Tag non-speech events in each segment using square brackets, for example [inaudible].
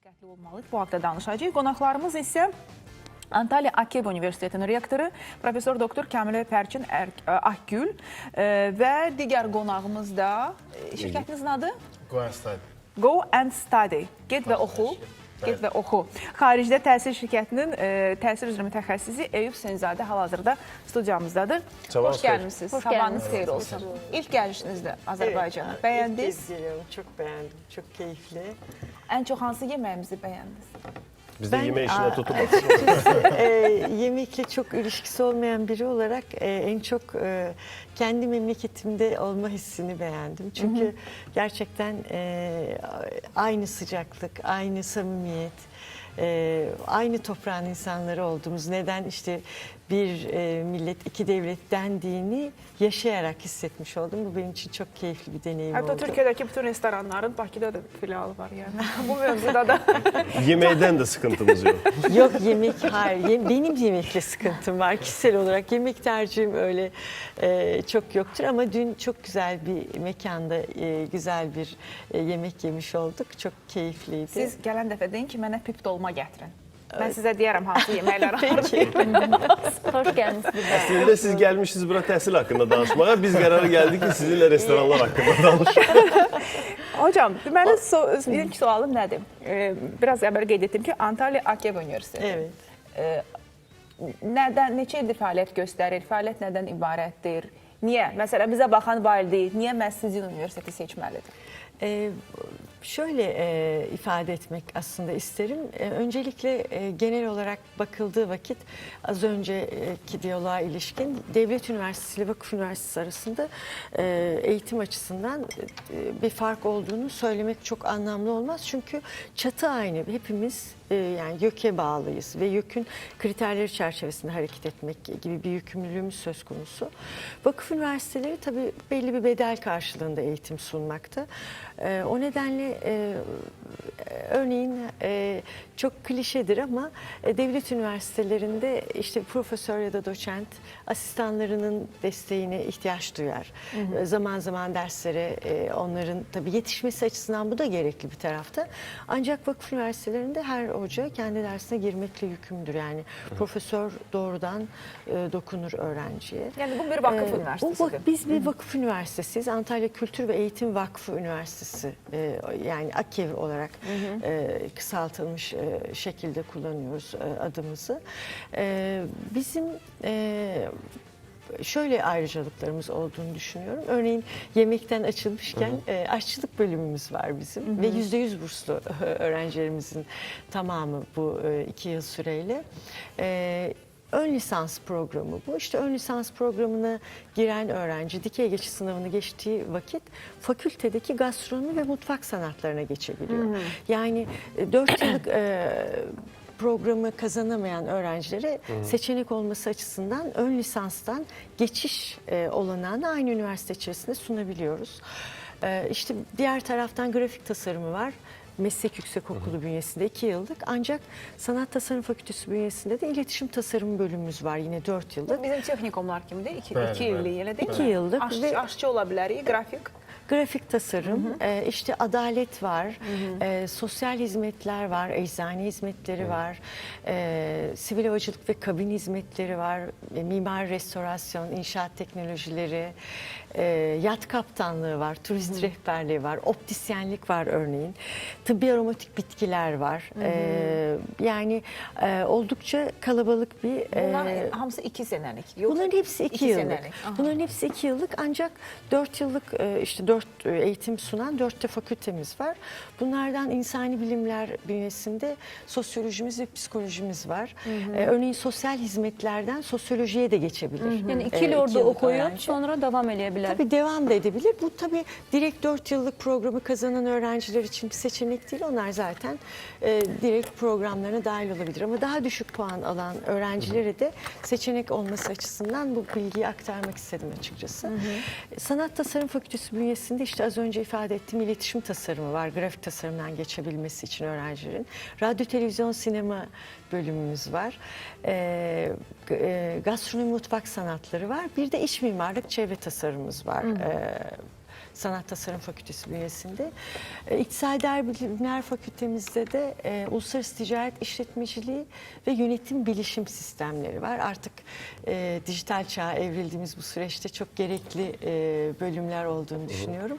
diqqətli olmalıyıq. Bu haqda danışacağıq. Qonaqlarımız isə Antalya Akeb Universitetinin rektoru professor doktor Kamil Pərçin Ər- Akgül və digər qonağımız da e, şirkətinizin adı Go and study. Go and Study. Get və oxu. Get və oxu. Xaricdə təhsil şirkətinin e, təhsil üzrə mütəxəssisi Eyüp Senzadə hal-hazırda studiyamızdadır. Sabahınız Xoş xeyir. gəlmisiniz. Hoş Sabahınız geldiniz. xeyir olsun. İlk gəlişinizdə Azərbaycana. Evet, Bəyəndiniz? ilk kez geliyorum. Çok beğendim. Çok keyifli. Ən çox hansı yeməyimizi bəyəndiniz? Biz de Ben- yeme işine tutulmadık. [laughs] e, yemekle çok ilişkisi olmayan biri olarak e, en çok e, kendi memleketimde olma hissini beğendim. Çünkü gerçekten e, aynı sıcaklık, aynı samimiyet, e, aynı toprağın insanları olduğumuz neden işte bir e, millet iki devlet dendiğini yaşayarak hissetmiş oldum. Bu benim için çok keyifli bir deneyim Hətta oldu. Türkiyədəki bütün restoranların Bakıda [laughs] da [laughs] filialı var yəni. Bu mövzuda da Yemekten de sıkıntımız yok. [laughs] Yok yemek hayır. Yem- benim yemekle sıkıntım var kişisel olarak. Yemek tercihim öyle e, çok yoktur ama dün çok güzel bir mekanda e, güzel bir e, yemek yemiş olduk. Çok keyifliydi. siz gələn dəfə deyin ki, mənə pip dolma gətirin. Mən sizə deyərəm hansı yeməklər. Hoş geldiniz bir. Aslında siz gelmişsiniz bura təhsil hakkında danışmaya. Biz karara geldik ki sizinle restoranlar hakkında danışalım. [laughs] Hocam, mənim so ilk sualım nədir? Ee, biraz əvvəl qeyd etdim ki, Antalya Akeb Universiteti. Evet. Ee, nədən neçə ildir fəaliyyət göstərir? Fəaliyyət nədən ibarətdir? Niyə? Məsələn, bizə baxan valideyn niyə məhz sizin universiteti seçməlidir? Ee, şöyle e, ifade etmek aslında isterim. E, öncelikle e, genel olarak bakıldığı vakit az önceki diyaloğa ilişkin Devlet Üniversitesi ile Vakıf Üniversitesi arasında e, eğitim açısından e, bir fark olduğunu söylemek çok anlamlı olmaz. Çünkü çatı aynı. Hepimiz e, yani YÖK'e bağlıyız ve YÖK'ün kriterleri çerçevesinde hareket etmek gibi bir yükümlülüğümüz söz konusu. Vakıf üniversiteleri tabii belli bir bedel karşılığında eğitim sunmakta. E, o nedenle e, örneğin e, çok klişedir ama e, devlet üniversitelerinde işte profesör ya da doçent asistanlarının desteğine ihtiyaç duyar. E, zaman zaman derslere e, onların tabii yetişmesi açısından bu da gerekli bir tarafta. Ancak vakıf üniversitelerinde her hoca kendi dersine girmekle yükümlüdür. Yani profesör doğrudan e, dokunur öğrenciye. Yəni bu bir vakıf Ee, bu üniversitesidir. vak- biz bir vakıf üniversitesiyiz. Antalya Kültür ve Eğitim Vakfı Üniversitesi. Ee, yani AKEV olarak e, kısaltılmış e, şekilde kullanıyoruz e, adımızı. E, bizim e, şöyle ayrıcalıklarımız olduğunu düşünüyorum. Örneğin yemekten açılmışken e, aşçılık bölümümüz var bizim ve yüzde yüz burslu [laughs] öğrencilerimizin tamamı bu e, iki yıl süreyle. E, Ön lisans programı bu. İşte ön lisans programına giren öğrenci dikey geçiş sınavını geçtiği vakit fakültedeki gastronomi ve mutfak sanatlarına geçebiliyor. Yani 4 yıllık e, programı kazanamayan öğrencilere seçenek olması açısından ön lisanstan geçiş e, olanağını aynı üniversite içerisinde sunabiliyoruz. E, işte diğer taraftan grafik tasarımı var. Meslek Yüksekokulu bünyesinde 2 yıllık ancak Sanat Tasarım Fakültesi bünyesinde de iletişim tasarımı bölümümüz var yine 4 yıllık. Bizim kimidir? 2 Bəli, 2 bəli. illik elə deyil İki mi? yıllık Aşçı, ve- aşçı ola bilərik, qrafik. Grafik tasarım, e, işte adalet var, e, sosyal hizmetler var, eczane hizmetleri var, e, sivil havacılık ve kabin hizmetleri var, e, mimar restorasyon, inşaat teknolojileri, e, yat kaptanlığı var, turist rehberliği var, optisyenlik var örneğin, tıbbi aromatik bitkiler var. E, yani e, oldukça kalabalık bir... Bunlar e, hamısı 2 sənəlik. yoxsa Bunların hepsi iki, iki yıllık. senelik. Aha. Bunların hepsi iki yıllık ancak dört yıllık e, işte dört e, eğitim sunan dörtte fakültemiz var. Bunlardan insani bilimler bünyesinde sosyolojimiz ve psikolojimiz var. E, örneğin sosyal hizmetlerden sosyolojiye de geçebilir. Yani iki E, orada okuyup öğrenci. sonra devam edebilir. Tabii devam da edebilir. Bu tabii direkt 4 yıllık programı kazanan öğrenciler için bir seçenek değil. Onlar zaten e, direkt programlarına dahil olabilir. Ama daha düşük puan alan öğrencilere de seçenek olması açısından bu bilgiyi aktarmak istedim açıkçası. Sanat Tasarım Fakültesi bünyesinde işte az önce ifade ettiğim iletişim tasarımı var. Grafik tasarımdan geçebilmesi için öğrencilerin. Radyo, televizyon, sinema bölümümüz var. E, e, gastronomi, mutfak sanatları var. Bir de iç mimarlık, çevre var. E, Sanat Tasarım Fakültesi bünyesinde. E, İktisadi Bilimler Fakültemizde de e, Uluslararası Ticaret İşletmeciliği ve Yönetim Bilişim Sistemleri var. Artık e, dijital çağa evrildiğimiz bu süreçte çok gerekli e, bölümler olduğunu düşünüyorum.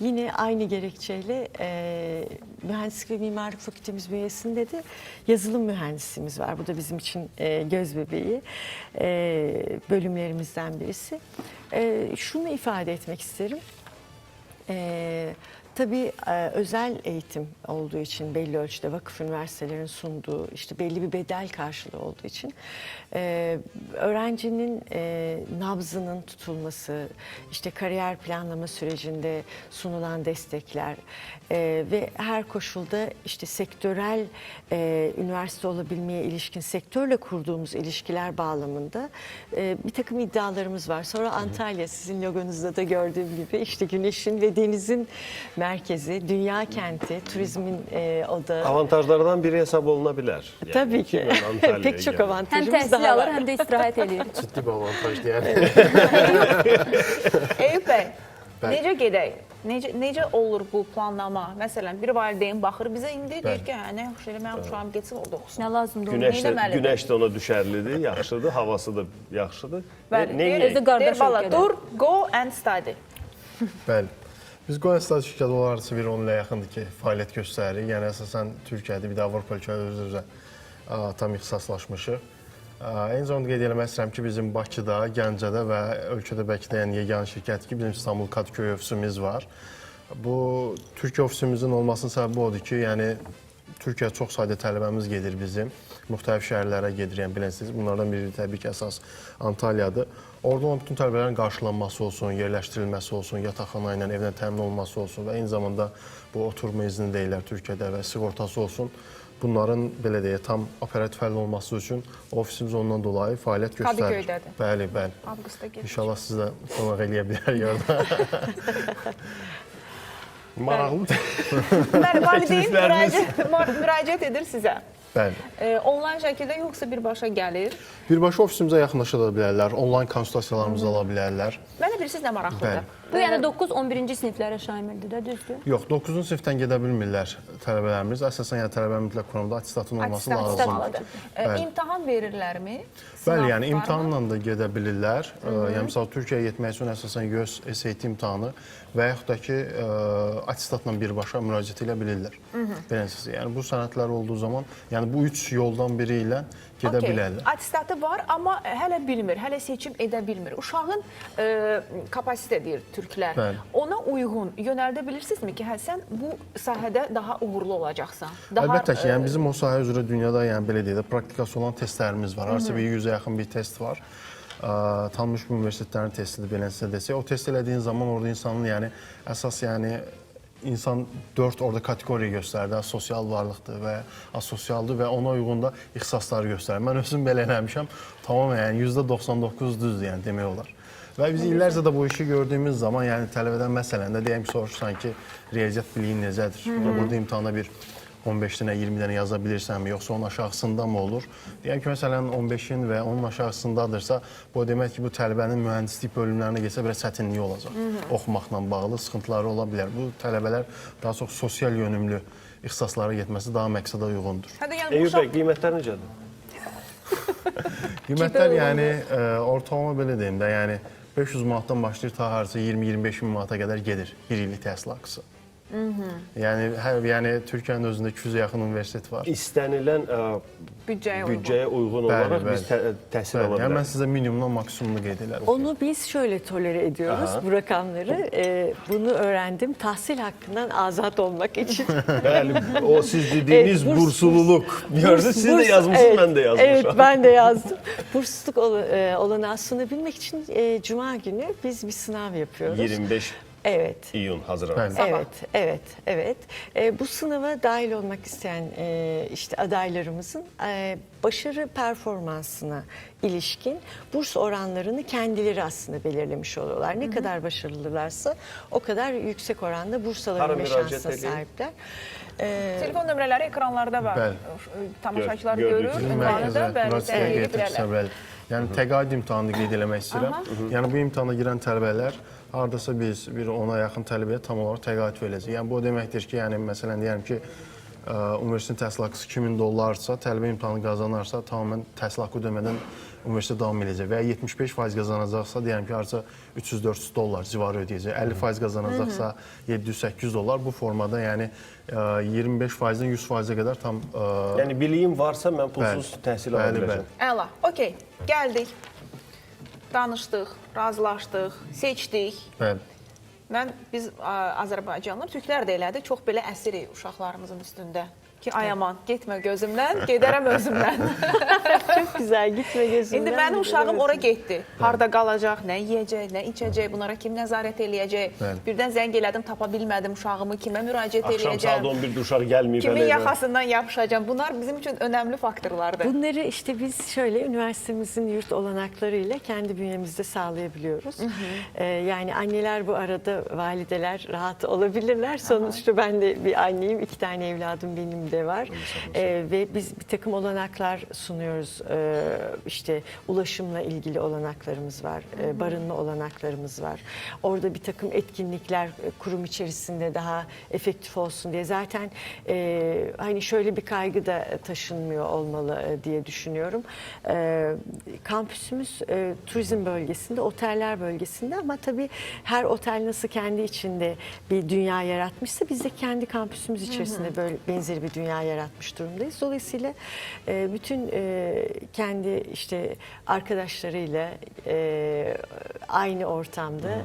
Yine aynı gerekçeyle e, Mühendislik ve Mimarlık Fakültemiz bünyesinde de yazılım mühendisimiz var. Bu da bizim için e, göz bebeği e, bölümlerimizden birisi. E, şunu ifade etmek isterim. Ee, tabii e, özel eğitim olduğu için belli ölçüde vakıf üniversitelerin sunduğu işte belli bir bedel karşılığı olduğu için e, öğrencinin e, nabzının tutulması, işte kariyer planlama sürecinde sunulan destekler ve her koşulda işte sektörel üniversite olabilmeye ilişkin sektörle kurduğumuz ilişkiler bağlamında bir takım iddialarımız var. Sonra Antalya sizin logonuzda da gördüğüm gibi işte güneşin ve denizin merkezi, dünya kenti, turizmin e, odağı. Avantajlardan biri hesab olunabilir. Yani Tabii ki. [laughs] Pek çok. Hem avantajımız daha alır, var. həm də istirahət edir. [laughs] Ciddi bir avantajdır yəni. Eyüp Bəli. necə gedək? Necə necə olur bu planlama? Məsələn, bir valideyn baxır bizə indi deyir ki, hə, nə yaxşı elə mənim uşağım getsin orada oxusun. Nə lazımdır? Günəş də, günəş də ona düşərlidir, yaxşıdır, havası da yaxşıdır. Bəli, Ne- deyir, neyək? Özü qardaş deyir, bala, dur, go and study. Bəli. Biz Stat şirkəti olaraq bir 10 ilə yaxındır ki, fəaliyyət göstəririk. Yəni əsasən Türkiyədə bir də Avropa ölkələri özümüzə tam ixtisaslaşmışıq. Eyni zamanda qeyd etmək istəyirəm ki, bizim Bakıda, Gəncədə və ölkədə bəlkə də yəni yeganə şirkətdir ki, bizim İstanbul Kadıköy ofisimiz var. Bu Türkiyə ofisimizin olmasının səbəbi odur ki, yəni Türkiyə çox sayda tələbəmiz gedir bizim. Müxtəlif şəhərlərə gedir, yəni bilirsiniz. Bunlardan biri təbii ki, əsas Antalyadır. Orada olan bütün tələbələrin qarşılanması olsun, yerləşdirilməsi olsun, yataqxana ilə evdən təmin olunması olsun və eyni zamanda bu oturma izni deyirlər Türkiyədə və sığortası olsun. Bunların belə deyə tam operativ həll olması üçün ofisimiz ondan dolayı fəaliyyət göstərir. Kadıköydədir. Bəli, bəli. Avqustda gedir. İnşallah siz də qonaq eləyə bilər yerdə. [laughs] Deməli, valideyn Təklifləriniz. müraciət, müraciət edir sizə. Bəli. E, onlayn şəkildə yoxsa birbaşa gəlir? Birbaşa ofisimizə yaxınlaşa da bilərlər, onlayn konsultasiyalarımızı ala bilərlər. Mənə bilirsiniz nə maraqlıdır? Bəli. Bu yəni 9-11-ci siniflərə şamildir də, düzdür? Yox, 9-cu sinifdən gedə bilmirlər tələbələrimiz. Əsasən yəni tələbə mütləq qurumda attestatın olması Attestat lazımdır. E, imtahan verirlərmi? Bəli, yəni imtahanla da gedə bilirlər. Ə, Yəni məsəl Türkiyəyə getmək üçün əsasən YÖS SAT imtahanı və yaxud da ki, ə, attestatla birbaşa müraciət edə bilirlər. Beləncəsi, yəni bu sənədlər olduğu zaman, yəni bu üç yoldan biri ilə gedə Okey, bilərlər. Attestatı var, amma hələ bilmir, hələ seçim edə bilmir. Uşağın e, kapasite deyir türklər. Bəli. Ona uyğun yönəldə bilirsinizmi ki, hə sən bu sahədə daha uğurlu olacaqsan? Daha Əlbəttə ki, e, yəni bizim o sahə üzrə dünyada yəni belə deyək də praktikası olan testlərimiz var. Bir 100-ə yaxın bir test var. Ə, tanınmış bir universitetlərin testidir belə sizə desək. O test elədiyin zaman orada insanın yəni əsas yəni insan 4 orada kateqoriya göstərdi. Sosial varlıqdır və asosialdır və ona uyğun da ixtisasları göstərir. Mən özüm belə eləmişəm. Tamam yəni %99 düzdür yəni demək olar. Və biz illərcə də bu işi gördüyümüz zaman, yəni tələbədən məsələn də deyəm ki, soruşsan ki, riyaziyyat biliyin necədir? Burada imtahana bir 15 dənə, 20 dənə yaza bilirsənmi, yoxsa onun aşağısında mı olur? Deyəm ki, məsələn 15-in və onun aşağısındadırsa, bu demək ki, bu tələbənin mühəndislik bölümlərinə getsə biraz çətinliyi olacaq. Oxumaqla bağlı sıxıntıları ola bilər. Bu tələbələr daha çox sosial yönümlü ixtisaslara getməsi daha məqsədə uyğundur. Hə yəni uşaq bəy, qiymətlər necədir? [laughs] Qiymətlər yəni ə, ortalama belə deyim də, yəni 500 manatdan başlayır ta harca 20-25 min manata qədər gedir bir illik təhsil haqqısı. Yəni hər yəni Türkiyənin özündə 200-ə yaxın universitet var. İstənilən ə, büdcəyə uyğun. büdcəyə uyğun Bəli, olaraq biz tə təhsil Bəli, ala yəni mən bilərik. sizə minimumdan maksimumunu qeyd. Onu biz şöyle tolere ediyoruz bu rakamları. Ee, bunu öğrendim tahsil hakkından azat olmak için. [laughs] Bəli, o siz dediyiniz Evet, burs- bursluluk. Gördünüz, siz de Burs- yazmışsınız, evet, ben de yazmışım. Evet ben de yazdım. Bursluluk ol- e, olanağı sunabilmek için e, Cuma günü biz bir sınav yapıyoruz. 25 Evet. iyun hazırlanır. Bəli. Evet, evet, evet. E, bu sınava dahil olmak isteyen e, işte adaylarımızın e, başarı performansına ilişkin burs oranlarını kendileri aslında belirlemiş oluyorlar. Ne kadar başarılılarsa o kadar yüksek oranda burs alabilme müracaat şansına edeyim? sahipler. E, Telefon nömrələri ekranlarda var. Bəli. Tamaşaçılar Gör- görür, gördük. Bizim ünvanı da mərkəzə bəli, müraciət səhv edə edə bilərlər. bilərlər. Yəni təqaüd imtahanını qeyd eləmək istəyirəm. Yəni bu imtahana girən tələbələr hardasa biz bir ona yaxın tələbəyə tam olaraq təqaüd verəcəyik. Yəni bu o deməkdir ki, yəni məsələn deyirəm ki, ə, universitetin təhsil haqqısı 2000 dollarsa, tələbə imtahanı qazanarsa, tamamilə təhsil haqqı ödəmədən universitet davam edəcək və ya 75% qazanacaqsa, deyirəm ki, harca 300-400 dollar civarı ödəyəcək. 50% qazanacaqsa 700-800 dollar bu formada, yəni ə, 25%-dən 100%-ə qədər tam ə, Yəni biliyim varsa mən pulsuz təhsil ala Bəli, biləcəm. Əla. Okey. Gəldik. Danışdıq, razılaşdıq, seçdik. bəli. Mən biz ə, Azərbaycanlı türklər də elədi, çox belə əsirik uşaqlarımızın üstündə. Ki ay aman, getmə gözümdən, gedərəm özümdən. [laughs] Çok güzel gitme gözümden. İndi mənim gidelim uşağım ora özümden. getdi. Harda qalacaq, nə yeyəcək, nə içəcək, bunlara kim nəzarət eləyəcək? Bəli. Birdən zəng elədim, tapa bilmədim uşağımı, kimə müraciət Axşam saat eləyəcəm? 11-də uşaq gəlməyib. Kimin yaxasından yapışacağım? Bunlar bizim için önemli faktörlerdi. Bunları işte biz şöyle üniversitemizin yurt olanaklarıyla kendi bünyemizde sağlayabiliyoruz. Ee, yani anneler bu arada valideler rahat olabilirler. Sonuçta ben de bir anneyim, iki tane evladım benim de var. Ee, ve biz bir takım olanaklar sunuyoruz. Ee, işte ulaşımla ilgili olanaklarımız var, ee, barınma olanaklarımız var. Orada bir takım etkinlikler e, kurum içerisinde daha efektif olsun diye. Zaten e, hani şöyle bir kaygı da taşınmıyor olmalı e, diye düşünüyorum. E, kampüsümüz e, turizm bölgesinde, oteller bölgesinde ama tabii her otel nasıl kendi içinde bir dünya yaratmışsa biz de kendi kampüsümüz içerisinde böyle benzeri bir dünya yaratmış durumdayız. Dolayısıyla e, bütün e, kendi işte arkadaşlarıyla e, aynı ortamda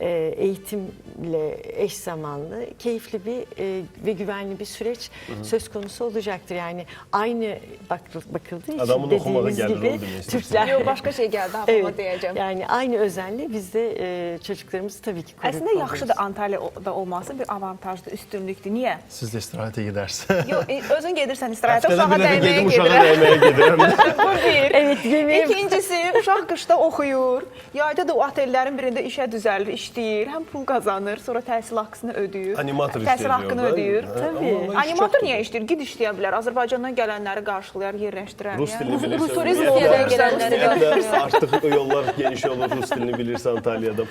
e, eğitimle eş zamanlı keyifli bir e, ve güvenli bir süreç söz konusu olacaktır. Yani aynı bakıl- bakıldığı için Adamın dediğimiz gibi. Türkler Yok başka şey geldi aklıma diyeceğim. yani aynı özenle biz de e, çocuklarımızı tabii ki koruyup Aslında yaxşıdır. Antalya'da olması bir avantajdır, üstünlüktür. Niye? Siz də istirahətə gedərsiniz. Yok, e, özün gedirsən istirahətə, uşağa dəyməyə gedim uşağa gedirəm. dəyməyə gedirəm. Bu bir. Evet yemeği İkincisi, uşaq qışda oxuyur. Yayda da o otellərin birində işə düzəlir, işləyir, həm pul qazanır, sonra təhsil haqqını ödəyir. Animator Təhsil istəyir haqqını ödəyir. İş Animator niyə işləyir? Gid işləyə bilər. Azərbaycandan gələnləri qarşılayar, yerləşdirər. Rus dilini bilirsən. turizm ümumiyyətlə- olursa, gələnləri ümumiyyətlə Artıq yollar geniş olur, Rus dilini bilirsən Antalyada.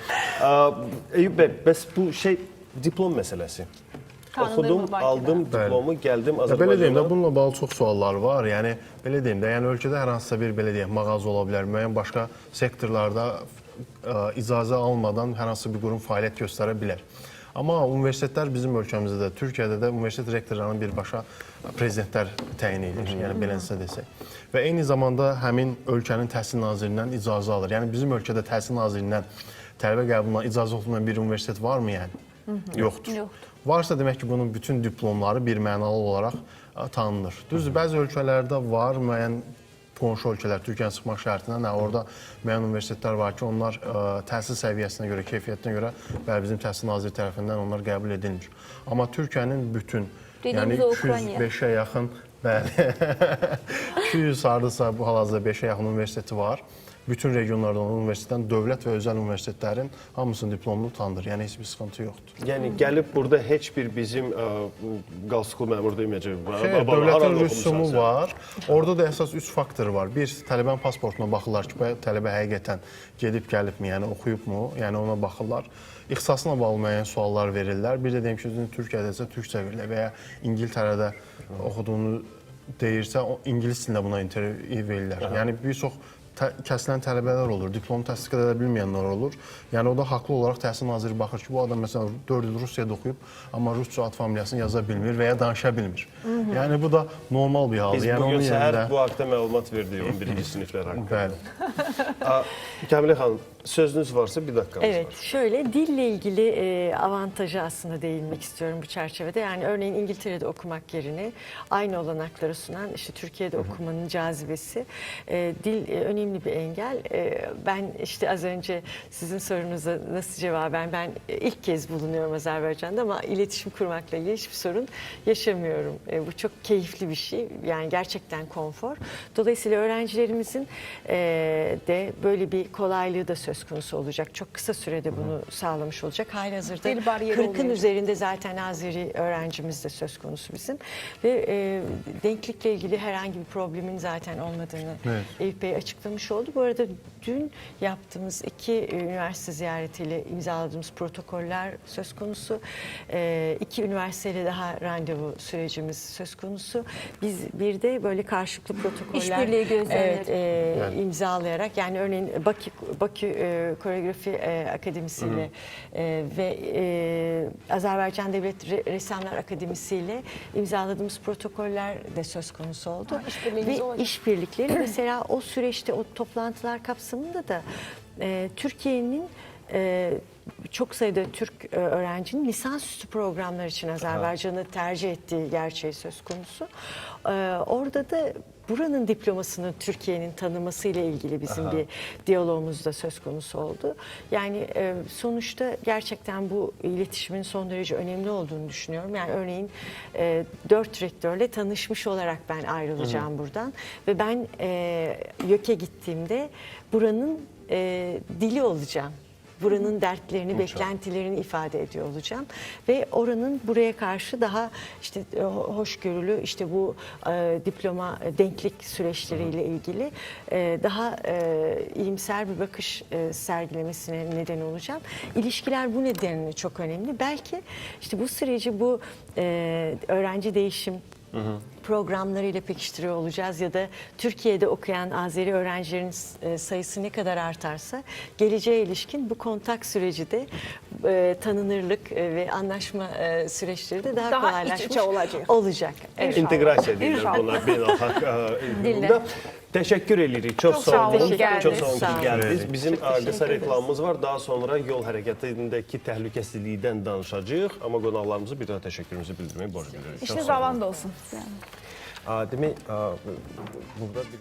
Eyüp bəy, bəs bu şey diplom məsələsi. Oxudum, Bakıda? aldım diplomu, gəldim Ya belə deyim də Azərbaycana. bununla bağlı çox suallar var. Yəni belə deyim də, yəni ölkədə hər hansısa bir belə deyək mağaza ola bilər, müəyyən başqa sektorlarda ə, icazə almadan hər hansı bir qurum fəaliyyət göstərə bilər. Amma universitetlər bizim ölkəmizdə də, Türkiyədə də universitet rektorlarının birbaşa prezidentlər təyin edir. Yəni beləsə desək. Və eyni zamanda həmin ölkənin təhsil nazirindən icazə alır. Yəni bizim ölkədə təhsil nazirindən tələbə qəbuluna icazə olmayan bir universitet varmı yəni? Yoxdur. Yoxdur. Varsa demək ki, bunun bütün diplomları bir mənalı olaraq ə, tanınır. Düzdür, bəzi ölkələrdə var müəyyən qonşu ölkələr Türkiyənin çıxmaq şərtindən hə, orada müəyyən universitetlər var ki, onlar ə, təhsil səviyyəsinə görə, keyfiyyətinə görə bəli bizim təhsil naziri tərəfindən onlar qəbul edilmir. Amma Türkiyənin bütün Dediyimiz yəni o Ukrayna. 205-ə yaxın bəli [laughs] 200 hardasa bu hal-hazırda 5-ə yaxın universiteti var. Bütün regionlardan universitetdən dövlət və özəl universitetlərin hamısının diplomunu tanınır. Yəni heç bir sıxıntı yoxdur. Yəni gəlib burada heç bir bizim ə, qalstuklu məmur deməyəcək. Xeyr, dövlətin rüsumu var. Orada da əsas üç faktor var. Bir, tələbənin pasportuna baxırlar ki, tələbə həqiqətən gedib gəlibmi, yəni oxuyubmu, yəni ona baxırlar. İxtisasına bağlı müəyyən suallar verirlər. Bir də deyim ki, Türkiyədəsə türkcə verirlər və ya İngiltərədə oxuduğunu deyirsə, o ingilis dilində buna intervyu verirlər. Yəni bir çox tə- kəsilən tələbələr olur, diplomu təsdiq edə bilməyənlər olur. Yəni o da haqlı olaraq təhsil naziri baxır ki, bu adam məsələn 4 il Rusiyada oxuyub, amma rusca ad familiyasını yaza bilmir və ya danışa bilmir. Yəni bu da normal bir haldır. Biz yəni bugün səhər yerində bu haqda məlumat verdik 11-ci siniflər haqqında. bəli. Kəmilə xanım, sözünüz varsa bir dakikamız Evet, var. şöyle dille ilgili e, avantajı aslında değinmek istiyorum bu çerçevede. Yani örneğin İngiltere'de okumak yerine aynı olanakları sunan işte Türkiye'de okumanın cazibesi. E, dil e, önemli bir engel. E, ben işte az önce sizin sorunuza nasıl cevaben ben ilk kez bulunuyorum Azerbaycan'da ama iletişim kurmakla ilgili hiçbir sorun yaşamıyorum. E, bu çok keyifli bir şey. Yani gerçekten konfor. Dolayısıyla öğrencilerimizin e, de böyle bir kolaylığı da söz konusu olacak. Çok kısa sürede bunu sağlamış olacak. Halihazırda Dil bariyeri 40'ın olmayacak. üzerinde zaten Azeri öğrencimiz de söz konusu bizim. Ve e, denklikle ilgili herhangi bir problemin zaten olmadığını Evet. Eyüp Bey açıklamış. oldu. Bu arada dün yaptığımız iki üniversite ziyaretiyle imzaladığımız protokoller söz konusu. Ee, iki üniversiteyle daha randevu sürecimiz söz konusu. Biz bir de böyle karşılıklı protokoller evet, e, imzalayarak yani örneğin Bakü, Bakü e, Koreografi e, Akademisi'yle e, ve e, Azerbaycan Devlet Re- Ressamlar Akademisi ile imzaladığımız protokoller de söz konusu oldu. Ha, işbirliğiniz ve işbirlikleri [clears throat] mesela o süreçte o toplantılar kapsamında da e, Türkiye'nin e, çok sayıda Türk e, öğrencinin lisansüstü programlar için Azerbaycan'ı tercih ettiği gerçeği söz konusu. E, orada da buranın diplomasını Türkiye'nin tanıması ile ilgili bizim bir diyalogumuz da söz konusu oldu. Yani e, sonuçta gerçekten bu iletişimin son derece önemli olduğunu düşünüyorum. Yani örneğin e, dört rektörle tanışmış olarak ben ayrılacağım buradan ve ben e, YÖK'e gittiğimde buranın e, dili olacağım. Buranın dertlerini, beklentilerini ifade ediyor olacağım ve oranın buraya karşı daha işte e, ho- hoşgörülü işte bu e, diploma e, denklik süreçleriyle ilgili e, daha e, iyimser bir bakış e, sergilemesine neden olacağım. İlişkiler bu nedenle çok önemli. Belki işte bu süreci bu e, öğrenci değişim programlarıyla pekiştiriyor olacağız ya da Türkiye'de okuyan Azeri öğrencilerin e, sayısı ne kadar artarsa geleceğe ilişkin bu kontak süreci de e, tanınırlık e, ve anlaşma e, süreçleri de daha, Daha kolaylaşmış olacak. olacak. Evet. İntegrasiya edilir İnşallah. bunlar [laughs] e, üründə. Teşekkür edirik. Çok, Çok sağ olun. geldiniz. Çok sağ olun ki olun. geldiniz. Bizim ederiz. reklamımız var. Daha sonra yol hərəkətindəki təhlükəsizlikdən danışacağıq. Amma qonaqlarımıza bir daha təşəkkürümüzü bildirməyi borc bilirik. İşiniz avan da olsun. Aa, Demək, aa, burada bir